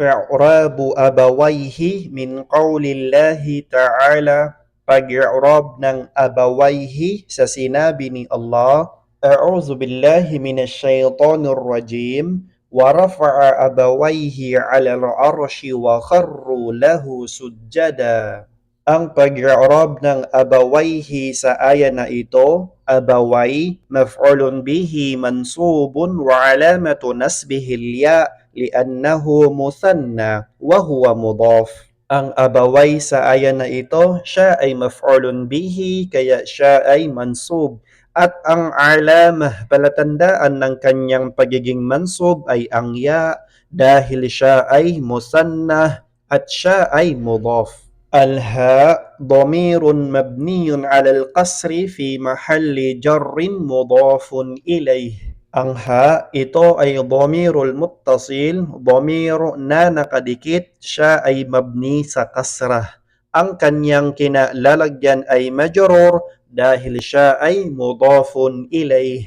i'rabu abawayhi min qawlillahi ta'ala pag-i'rab ng abawayhi sa sinabi ni Allah A'udhu billahi minash shaitanir rajim wa rafa'a abawayhi 'ala al-'arshi wa kharru lahu sujjada ang pag-i'rab ng abawayhi sa aya na ito abaway maf'ulun bihi mansubun wa 'alamatu nasbihi al-ya' li'annahu muthanna wa huwa mudaf. Ang abaway sa aya na ito, siya ay maf'ulun bihi kaya siya ay mansub. At ang alamah, palatandaan ng kanyang pagiging mansub ay ang ya dahil siya ay musanna at siya ay mudaf. الهاء ضمير مبني على القصر في محل جر مضاف إليه ang ha, ito ay dhamirul muttasil, dhamir na nakadikit, siya ay mabni sa kasrah. Ang kanyang kinalalagyan ay majrur dahil siya ay mudafun ilayh.